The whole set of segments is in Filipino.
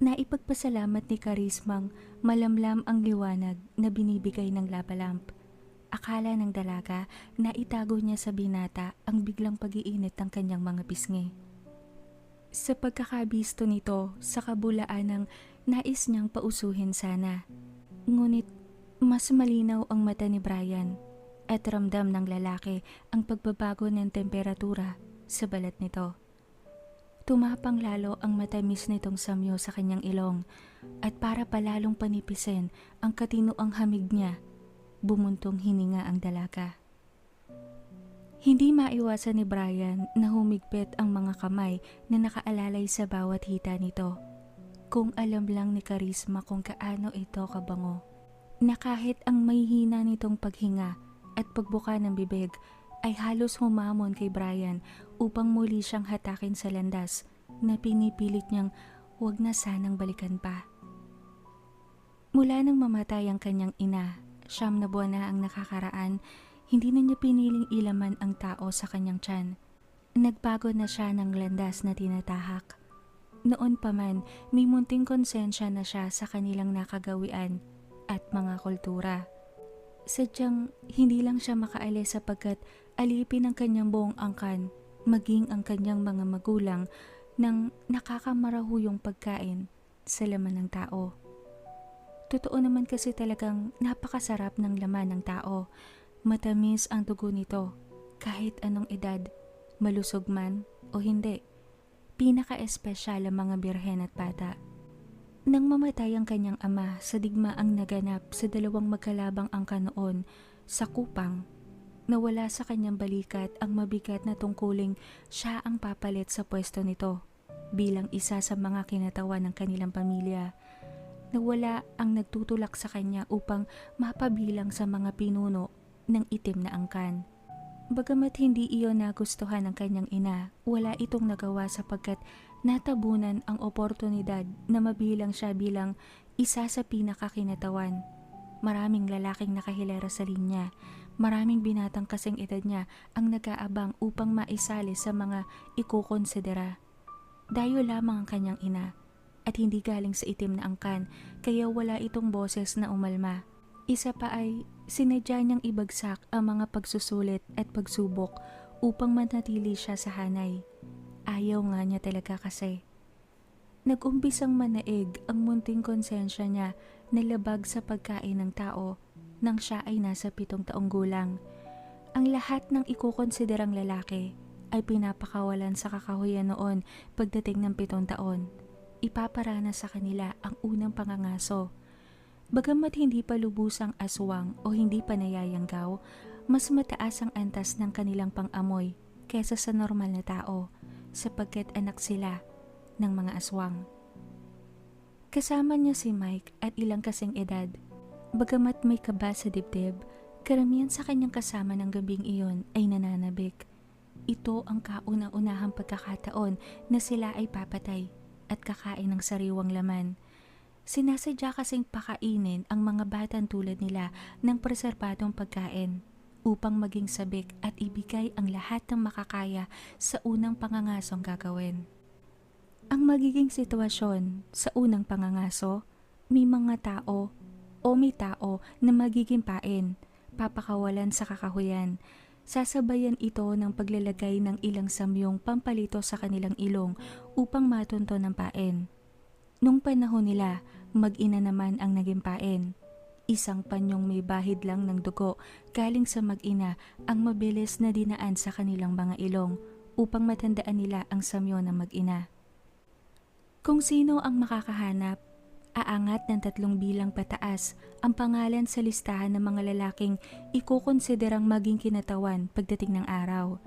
Naipagpasalamat ni Karismang malamlam ang liwanag na binibigay ng labalamp. Akala ng dalaga na itago niya sa binata ang biglang pag-iinit ng kanyang mga pisngi. Sa pagkakabisto nito sa kabulaan ng nais niyang pausuhin sana. Ngunit mas malinaw ang mata ni Brian at ramdam ng lalaki ang pagbabago ng temperatura sa balat nito. Tumapang lalo ang matamis nitong samyo sa kanyang ilong at para palalong panipisin ang katinoang hamig niya, bumuntong hininga ang dalaga. Hindi maiwasan ni Brian na humigpit ang mga kamay na nakaalalay sa bawat hita nito. Kung alam lang ni Karisma kung kaano ito kabango. Na kahit ang may hina nitong paghinga at pagbuka ng bibig ay halos humamon kay Brian upang muli siyang hatakin sa landas na pinipilit niyang huwag na sanang balikan pa. Mula nang mamatay ang kanyang ina, siyam na buwan na ang nakakaraan, hindi na niya piniling ilaman ang tao sa kanyang tiyan. Nagbago na siya ng landas na tinatahak. Noon pa man, may munting konsensya na siya sa kanilang nakagawian at mga kultura. Sadyang hindi lang siya makaalis sapagkat alipin ang kanyang buong angkan, maging ang kanyang mga magulang ng nakakamarahuyong pagkain sa laman ng tao. Totoo naman kasi talagang napakasarap ng laman ng tao. Matamis ang dugo nito kahit anong edad, malusog man o hindi. Pinaka-espesyal ang mga birhen at bata. Nang mamatay ang kanyang ama sa digma ang naganap sa dalawang magkalabang angka noon sa kupang, nawala sa kanyang balikat ang mabigat na tungkuling siya ang papalit sa pwesto nito bilang isa sa mga kinatawan ng kanilang pamilya. Nawala ang nagtutulak sa kanya upang mapabilang sa mga pinuno ng itim na angkan. Bagamat hindi iyon nagustuhan ng kanyang ina, wala itong nagawa sapagkat natabunan ang oportunidad na mabilang siya bilang isa sa pinakakinatawan. Maraming lalaking nakahilera sa linya, maraming binatang kasing edad niya ang nag-aabang upang maisali sa mga ikukonsidera. Dayo lamang ang kanyang ina at hindi galing sa itim na angkan kaya wala itong boses na umalma. Isa pa ay sinadya niyang ibagsak ang mga pagsusulit at pagsubok upang manatili siya sa hanay. Ayaw nga niya talaga kasi. Nag-umpisang manaig ang munting konsensya niya na labag sa pagkain ng tao nang siya ay nasa pitong taong gulang. Ang lahat ng ikukonsiderang lalaki ay pinapakawalan sa kakahuyan noon pagdating ng pitong taon. Ipaparana sa kanila ang unang pangangaso. Bagamat hindi pa lubusang aswang o hindi pa nayayanggaw, mas mataas ang antas ng kanilang pang-amoy kesa sa normal na tao sapagkat anak sila ng mga aswang. Kasama niya si Mike at ilang kasing edad. Bagamat may kaba sa dibdib, karamihan sa kanyang kasama ng gabing iyon ay nananabik. Ito ang kauna-unahang pagkakataon na sila ay papatay at kakain ng sariwang laman. Sinasadya kasing pakainin ang mga batang tulad nila ng preserbadong pagkain upang maging sabik at ibigay ang lahat ng makakaya sa unang pangangasong gagawin. Ang magiging sitwasyon sa unang pangangaso, may mga tao o may tao na magiging pain, papakawalan sa kakahuyan. Sasabayan ito ng paglalagay ng ilang samyong pampalito sa kanilang ilong upang matunto ng pain. Nung panahon nila, mag-ina naman ang naging pain. Isang panyong may bahid lang ng dugo galing sa mag-ina ang mabilis na dinaan sa kanilang mga ilong upang matandaan nila ang samyo ng mag-ina. Kung sino ang makakahanap, aangat ng tatlong bilang pataas ang pangalan sa listahan ng mga lalaking ikukonsiderang maging kinatawan pagdating ng araw.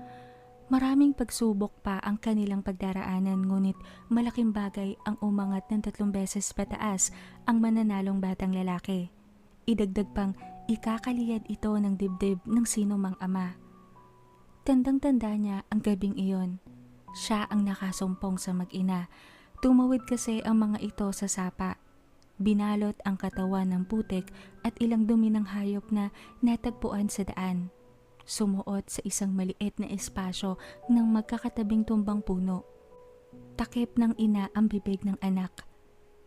Maraming pagsubok pa ang kanilang pagdaraanan ngunit malaking bagay ang umangat ng tatlong beses pataas ang mananalong batang lalaki. Idagdag pang ikakaliyad ito ng dibdib ng sino mang ama. Tandang-tanda niya ang gabing iyon. Siya ang nakasumpong sa mag-ina. Tumawid kasi ang mga ito sa sapa. Binalot ang katawan ng putik at ilang dumi ng hayop na natagpuan sa daan. Sumuot sa isang maliit na espasyo ng magkakatabing tumbang puno. Takip ng ina ang bibig ng anak.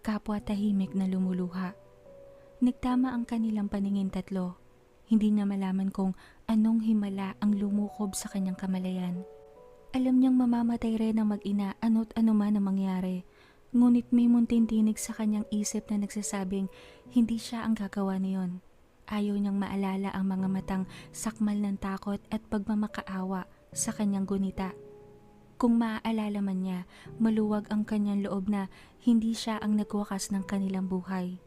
kapwa tahimik na lumuluha. Nagtama ang kanilang paningin tatlo. Hindi na malaman kung anong himala ang lumukob sa kanyang kamalayan. Alam niyang mamamatay rin ang mag-ina ano't ano man ang mangyari. Ngunit may munting tinig sa kanyang isip na nagsasabing hindi siya ang gagawa niyon. Ayaw niyang maalala ang mga matang sakmal ng takot at pagmamakaawa sa kanyang gunita. Kung maaalala man niya, maluwag ang kanyang loob na hindi siya ang nagwakas ng kanilang buhay.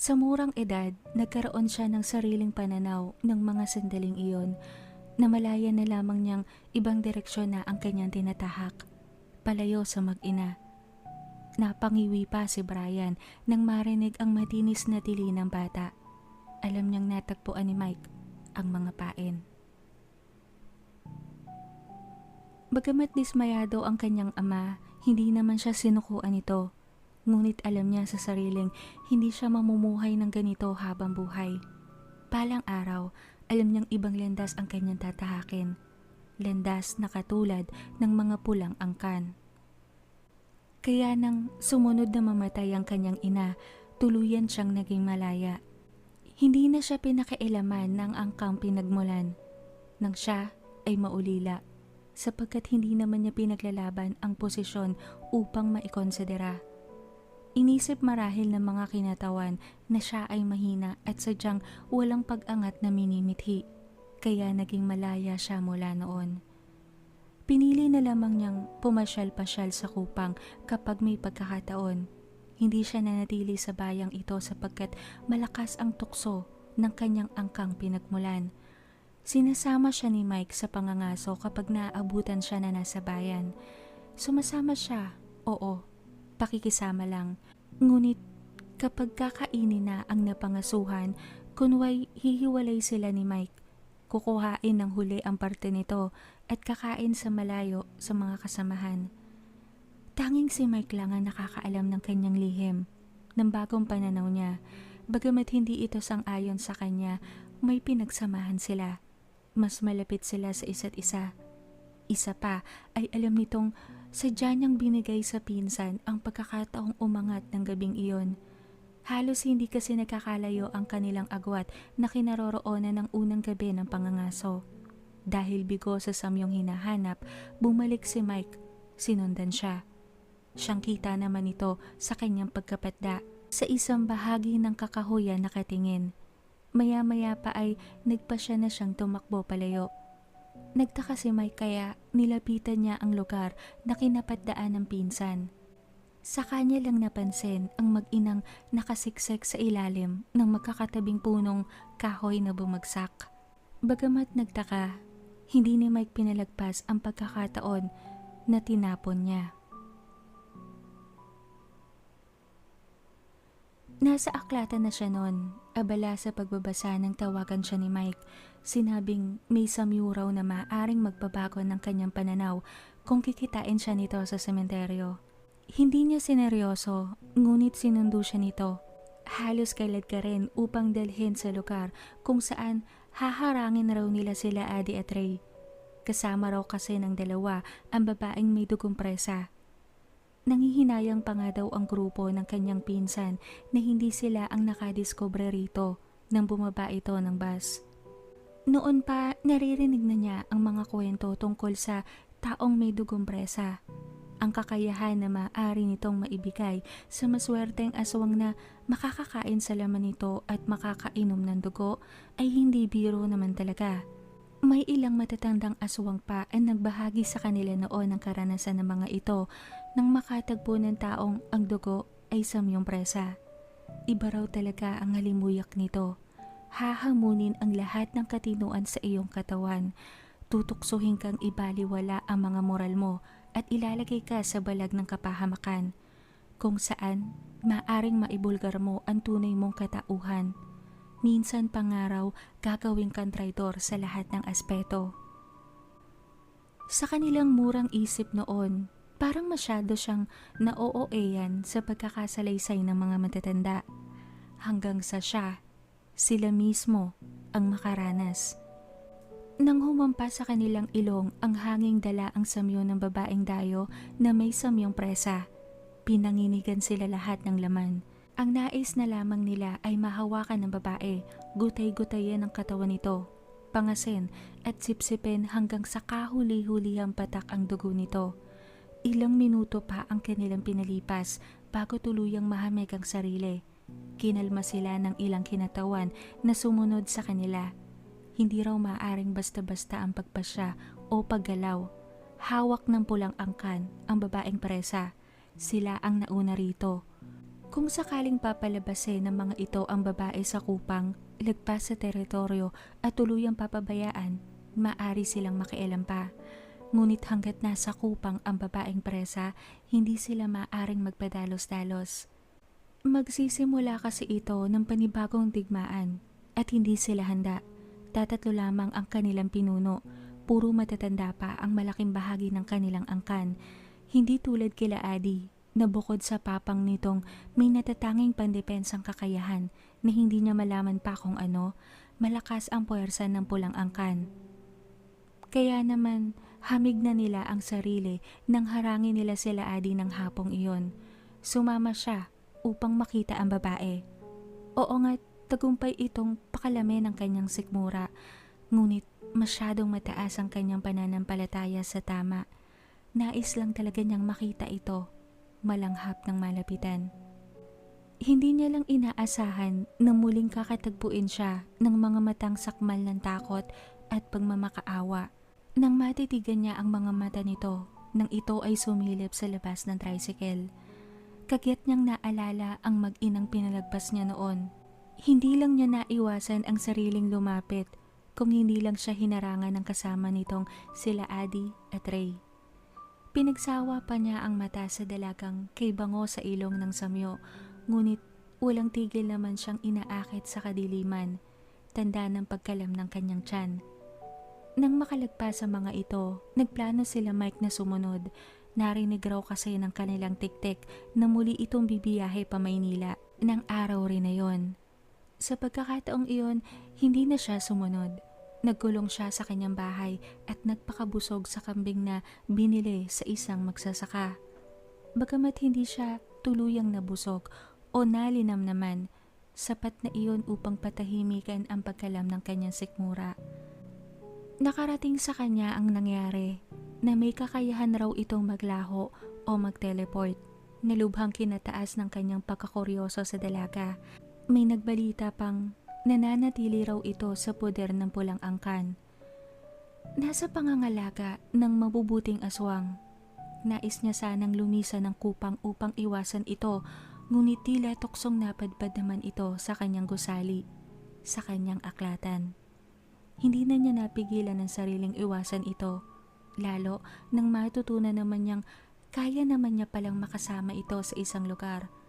Sa murang edad, nagkaroon siya ng sariling pananaw ng mga sandaling iyon na malaya na lamang niyang ibang direksyon na ang kanyang tinatahak, palayo sa mag-ina. Napangiwi pa si Brian nang marinig ang matinis na tili ng bata. Alam niyang natagpuan ni Mike ang mga pain. Bagamat dismayado ang kanyang ama, hindi naman siya sinukuan ito. Ngunit alam niya sa sariling hindi siya mamumuhay ng ganito habang buhay. Palang araw, alam niyang ibang landas ang kanyang tatahakin. Landas na katulad ng mga pulang angkan. Kaya nang sumunod na mamatay ang kanyang ina, tuluyan siyang naging malaya. Hindi na siya pinakailaman ng angkang pinagmulan nang siya ay maulila sapagkat hindi naman niya pinaglalaban ang posisyon upang maikonsidera. Inisip marahil ng mga kinatawan na siya ay mahina at sadyang walang pag-angat na minimithi, kaya naging malaya siya mula noon. Pinili na lamang niyang pumasyal-pasyal sa kupang kapag may pagkakataon. Hindi siya nanatili sa bayang ito sapagkat malakas ang tukso ng kanyang angkang pinagmulan. Sinasama siya ni Mike sa pangangaso kapag naaabutan siya na nasa bayan. Sumasama siya, oo, pakikisama lang. Ngunit kapag kakainin na ang napangasuhan, kunway hihiwalay sila ni Mike. Kukuhain ng huli ang parte nito at kakain sa malayo sa mga kasamahan. Tanging si Mike lang ang nakakaalam ng kanyang lihim, ng bagong pananaw niya. Bagamat hindi ito sang-ayon sa kanya, may pinagsamahan sila. Mas malapit sila sa isa't isa. Isa pa ay alam nitong sadya niyang binigay sa pinsan ang pagkakataong umangat ng gabing iyon. Halos hindi kasi nagkakalayo ang kanilang agwat na kinaroroonan ng unang gabi ng pangangaso. Dahil bigo sa samyong hinahanap, bumalik si Mike. Sinundan siya. Siyang kita naman ito sa kanyang pagkapatda sa isang bahagi ng kakahuyan nakatingin. Maya-maya pa ay nagpa siya na siyang tumakbo palayo. Nagtaka si Mike kaya nilapitan niya ang lugar na kinapatdaan ng pinsan. Sa kanya lang napansin ang mag-inang nakasiksek sa ilalim ng magkakatabing punong kahoy na bumagsak. Bagamat nagtaka, hindi ni Mike pinalagpas ang pagkakataon na tinapon niya. Nasa aklatan na siya noon, abala sa pagbabasa ng tawagan siya ni Mike. Sinabing may samyu raw na maaring magbabago ng kanyang pananaw kung kikitain siya nito sa sementeryo. Hindi niya sineryoso, ngunit sinundo siya nito. Halos kailad ka rin upang dalhin sa lugar kung saan haharangin raw nila sila Adi at Ray. Kasama raw kasi ng dalawa ang babaeng may dugong presa. Nangihinayang pa nga daw ang grupo ng kanyang pinsan na hindi sila ang nakadiscover rito nang bumaba ito ng bus. Noon pa naririnig na niya ang mga kwento tungkol sa taong may dugong presa. Ang kakayahan na maaari nitong maibigay sa maswerteng aswang na makakakain sa laman nito at makakainom ng dugo ay hindi biro naman talaga. May ilang matatandang aswang pa ang nagbahagi sa kanila noon ng karanasan ng mga ito nang makatagpo ng taong ang dugo ay samyong presa. Iba raw talaga ang halimuyak nito. Hahamunin ang lahat ng katinuan sa iyong katawan. Tutuksohin kang ibaliwala ang mga moral mo at ilalagay ka sa balag ng kapahamakan kung saan maaring maibulgar mo ang tunay mong katauhan. Minsan pangaraw gagawin kang traitor sa lahat ng aspeto. Sa kanilang murang isip noon, parang masyado siyang na-OOAyan sa pagkakasalaysay ng mga matatanda. Hanggang sa siya, sila mismo ang makaranas. Nang humampa sa kanilang ilong ang hanging dala ang samyo ng babaeng dayo na may samyong presa. Pinanginigan sila lahat ng laman. Ang nais na lamang nila ay mahawakan ng babae, gutay-gutayan ang katawan nito, pangasin at sipsipin hanggang sa kahuli-hulihang patak ang dugo nito. Ilang minuto pa ang kanilang pinalipas bago tuluyang mahamig ang sarili. Kinalma sila ng ilang kinatawan na sumunod sa kanila. Hindi raw maaring basta-basta ang pagpasya o paggalaw. Hawak ng pulang angkan ang babaeng presa. Sila ang nauna rito. Kung sakaling papalabasin ng mga ito ang babae sa kupang, ilagpas sa teritoryo at tuluyang papabayaan, maari silang makialam pa. Ngunit hanggat nasa kupang ang babaeng presa, hindi sila maaring magpadalos-dalos. Magsisimula kasi ito ng panibagong digmaan at hindi sila handa. Tatatlo lamang ang kanilang pinuno. Puro matatanda pa ang malaking bahagi ng kanilang angkan. Hindi tulad kila Adi na bukod sa papang nitong may natatanging pandepensang kakayahan na hindi niya malaman pa kung ano, malakas ang puwersa ng pulang angkan. Kaya naman, hamig na nila ang sarili nang harangin nila sila Adi ng hapong iyon. Sumama siya upang makita ang babae. Oo nga, tagumpay itong pakalame ng kanyang sikmura, ngunit masyadong mataas ang kanyang pananampalataya sa tama. Nais lang talaga niyang makita ito, malanghap ng malapitan. Hindi niya lang inaasahan na muling kakatagpuin siya ng mga matang sakmal ng takot at pagmamakaawa. Nang matitigan niya ang mga mata nito, nang ito ay sumilip sa labas ng tricycle. Kagyat niyang naalala ang mag-inang pinalagpas niya noon. Hindi lang niya naiwasan ang sariling lumapit kung hindi lang siya hinarangan ng kasama nitong sila Adi at Ray. Pinagsawa pa niya ang mata sa dalagang kay bango sa ilong ng samyo, ngunit walang tigil naman siyang inaakit sa kadiliman, tanda ng pagkalam ng kanyang tiyan. Nang makalagpas sa mga ito, nagplano sila Mike na sumunod Narinig raw kasi ng kanilang tiktik na muli itong bibiyahe pa Maynila ng araw rin na yon. Sa pagkakataong iyon, hindi na siya sumunod. Nagkulong siya sa kanyang bahay at nagpakabusog sa kambing na binili sa isang magsasaka. Bagamat hindi siya tuluyang nabusog o nalinam naman, sapat na iyon upang patahimikan ang pagkalam ng kanyang sikmura. Nakarating sa kanya ang nangyari na may kakayahan raw itong maglaho o mag-teleport. Nalubhang kinataas ng kanyang pagkakuryoso sa dalaga. May nagbalita pang nananatili raw ito sa poder ng pulang angkan. Nasa pangangalaga ng mabubuting aswang. Nais niya sanang lumisan ng kupang upang iwasan ito ngunit tila tuksong napadpad naman ito sa kanyang gusali, sa kanyang aklatan. Hindi na niya napigilan ng sariling iwasan ito, lalo nang matutunan naman niyang kaya naman niya palang makasama ito sa isang lugar.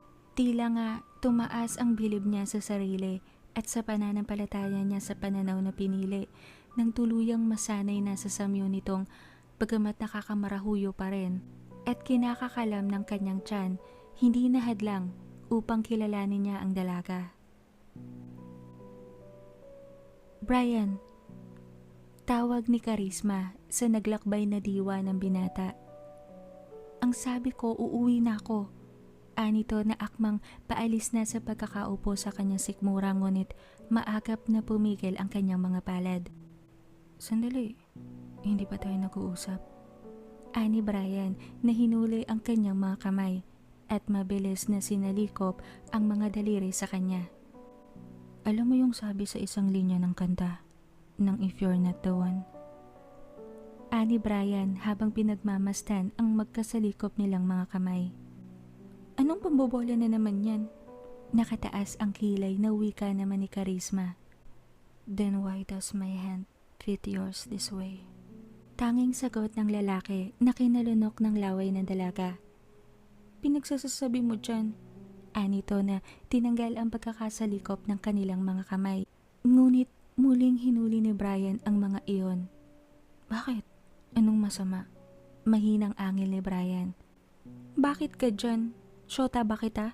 Tila nga tumaas ang bilib niya sa sarili at sa pananampalataya niya sa pananaw na pinili nang tuluyang masanay na sa samyo nitong bagamat nakakamarahuyo pa rin at kinakakalam ng kanyang tiyan, hindi na hadlang upang kilalanin niya ang dalaga. Brian, Tawag ni Karisma sa naglakbay na diwa ng binata. Ang sabi ko, uuwi na ako. Anito na akmang paalis na sa pagkakaupo sa kanyang sikmura ngunit maagap na pumigil ang kanyang mga palad. Sandali, hindi pa tayo nag-uusap. Ani Brian na hinuli ang kanyang mga kamay at mabilis na sinalikop ang mga daliri sa kanya. Alam mo yung sabi sa isang linya ng kanta? ng If You're Not The One. Ani Brian habang pinagmamastan ang magkasalikop nilang mga kamay. Anong pambobola na naman yan? Nakataas ang kilay na wika naman ni Karisma. Then why does my hand fit yours this way? Tanging sagot ng lalaki na kinalunok ng laway ng dalaga. Pinagsasasabi mo dyan. Anito na tinanggal ang pagkakasalikop ng kanilang mga kamay. Ngunit Muling hinuli ni Brian ang mga iyon. Bakit? Anong masama? Mahinang angil ni Brian. Bakit ka dyan? Shota ba kita?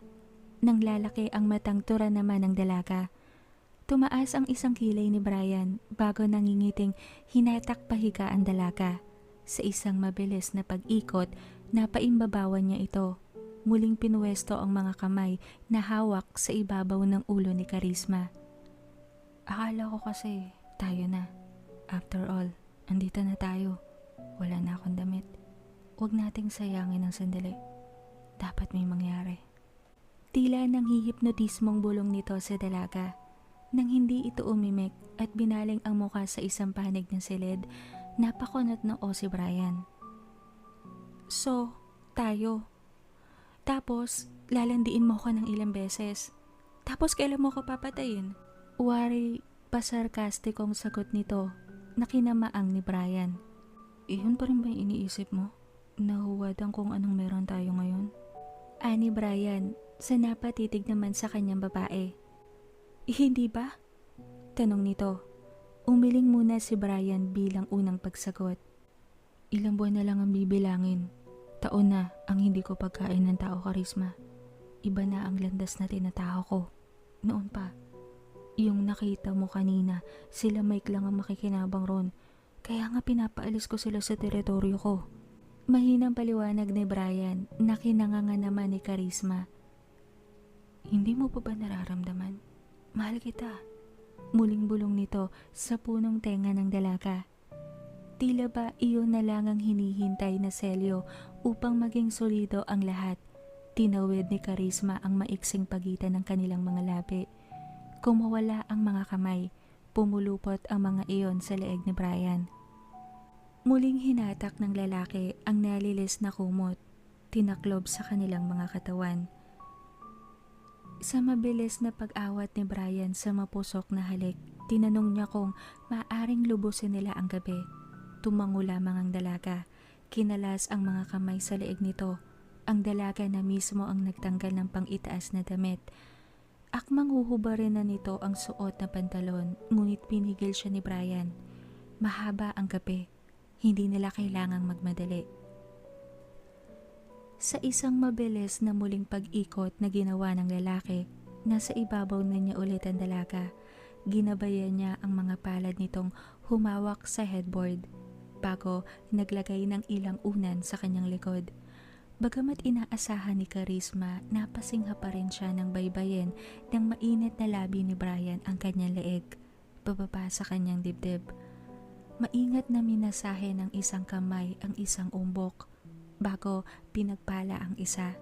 Nang lalaki ang matang tura naman ng dalaga. Tumaas ang isang kilay ni Brian bago nangingiting hinatak pahiga ang dalaga. Sa isang mabilis na pag-ikot, napaimbabawan niya ito. muling pinuwesto ang mga kamay na hawak sa ibabaw ng ulo ni Karisma. Akala ko kasi tayo na. After all, andito na tayo. Wala na akong damit. Huwag nating sayangin ang sandali. Dapat may mangyari. Tila nang hihipnotismong bulong nito sa dalaga. Nang hindi ito umimik at binaling ang muka sa isang panig ng silid, napakunot ng o si Brian. So, tayo. Tapos, lalandiin mo ko ng ilang beses. Tapos kailan mo ko papatayin? Wari, pasarkastikong sagot nito na kinamaang ni Brian. Iyon pa rin ba iniisip mo? Nahuwadan kung anong meron tayo ngayon? Ani Brian, sa napatitig naman sa kanyang babae. "Eh, Hindi ba? Tanong nito. Umiling muna si Brian bilang unang pagsagot. Ilang buwan na lang ang bibilangin. Taon na ang hindi ko pagkain ng tao karisma. Iba na ang landas na tinatao ko. Noon pa. Yung nakita mo kanina, sila Mike lang ang makikinabang ron. Kaya nga pinapaalis ko sila sa teritoryo ko. Mahinang paliwanag ni Brian na kinanganga naman ni Karisma. Hindi mo pa ba nararamdaman? Mahal kita. Muling bulong nito sa punong tenga ng dalaga. Tila ba iyon na lang ang hinihintay na selyo upang maging solido ang lahat. Tinawid ni Karisma ang maiksing pagitan ng kanilang mga labi. Kumawala ang mga kamay, pumulupot ang mga iyon sa leeg ni Brian. Muling hinatak ng lalaki ang nalilis na kumot, tinaklob sa kanilang mga katawan. Sa mabilis na pag-awat ni Brian sa mapusok na halik, tinanong niya kung maaring lubusin nila ang gabi. Tumango lamang ang dalaga. Kinalas ang mga kamay sa leeg nito. Ang dalaga na mismo ang nagtanggal ng pang-itaas na damit. Akmang huhubarin na nito ang suot na pantalon, ngunit pinigil siya ni Brian. Mahaba ang gabi. Hindi nila kailangang magmadali. Sa isang mabilis na muling pag-ikot na ginawa ng lalaki, nasa ibabaw na niya ulit ang dalaga. Ginabayan niya ang mga palad nitong humawak sa headboard bago naglagay ng ilang unan sa kanyang likod. Bagamat inaasahan ni Karisma, napasingha pa rin siya ng baybayin ng mainit na labi ni Brian ang kanyang leeg, bababa sa kanyang dibdib. Maingat na minasahe ng isang kamay ang isang umbok bago pinagpala ang isa.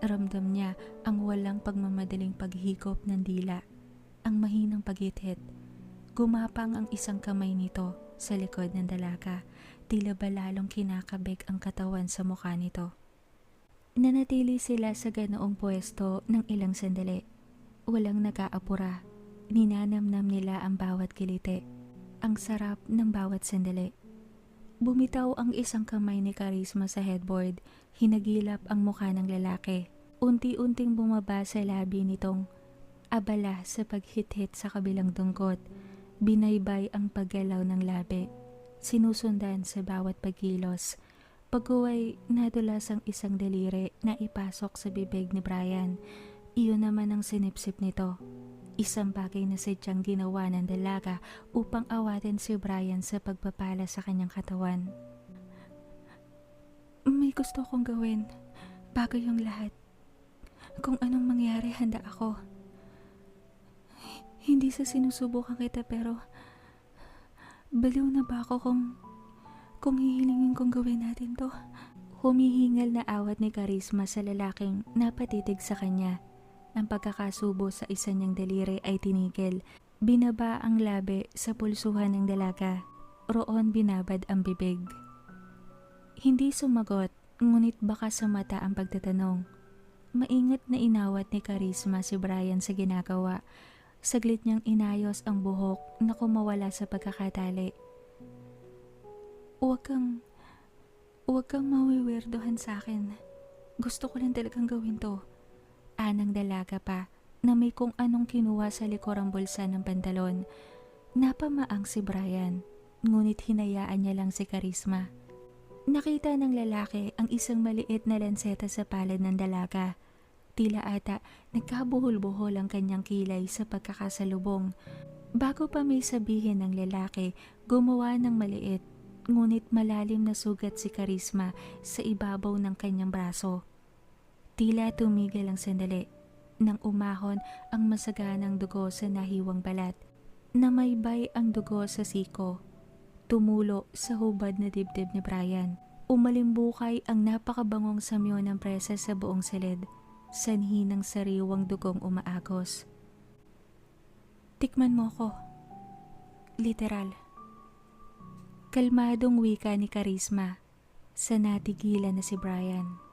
Ramdam niya ang walang pagmamadaling paghikop ng dila, ang mahinang paghithit. Gumapang ang isang kamay nito sa likod ng dalaga, tila ba lalong kinakabig ang katawan sa mukha nito. Nanatili sila sa ganoong pwesto ng ilang sandali. Walang nag-aapura. Ninanamnam nila ang bawat kilite. Ang sarap ng bawat sandali. Bumitaw ang isang kamay ni Karisma sa headboard. Hinagilap ang mukha ng lalaki. Unti-unting bumaba sa labi nitong abala sa paghit-hit sa kabilang tungkot. Binaybay ang paggalaw ng labi. Sinusundan sa bawat pagkilos. Pagkuway, nadulas ang isang daliri na ipasok sa bibig ni Brian. Iyon naman ang sinipsip nito. Isang bagay na sadyang ginawa ng dalaga upang awatin si Brian sa pagpapala sa kanyang katawan. May gusto kong gawin bago yung lahat. Kung anong mangyari, handa ako. Hindi sa sinusubukan kita pero baliw na ba ako kung kung hihilingin kong gawin natin to? Humihingal na awat ni Karisma sa lalaking napatitig sa kanya. Ang pagkakasubo sa isa niyang daliri ay tinigil. Binaba ang labi sa pulsuhan ng dalaga. Roon binabad ang bibig. Hindi sumagot, ngunit baka sa mata ang pagtatanong. Maingat na inawat ni Karisma si Brian sa ginagawa. Saglit niyang inayos ang buhok na kumawala sa pagkakatali. Huwag kang, huwag kang mawiwerdohan sa akin. Gusto ko lang talagang gawin to. Anang dalaga pa na may kung anong kinuha sa likurang bulsa ng pantalon. Napamaang si Brian, ngunit hinayaan niya lang si Karisma. Nakita ng lalaki ang isang maliit na lanseta sa palad ng dalaga. Tila ata nagkabuhol-buhol ang kanyang kilay sa pagkakasalubong. Bago pa may sabihin ng lalaki, gumawa ng maliit ngunit malalim na sugat si Karisma sa ibabaw ng kanyang braso. Tila tumigil ang sandali nang umahon ang masaganang dugo sa nahiwang balat. Namaybay ang dugo sa siko. Tumulo sa hubad na dibdib ni Brian. Umalimbukay ang napakabangong samyo ng presa sa buong silid. Sanhi ng sariwang dugong umaagos. Tikman mo ko. Literal. Kalmadong wika ni Karisma sa natigilan na si Brian.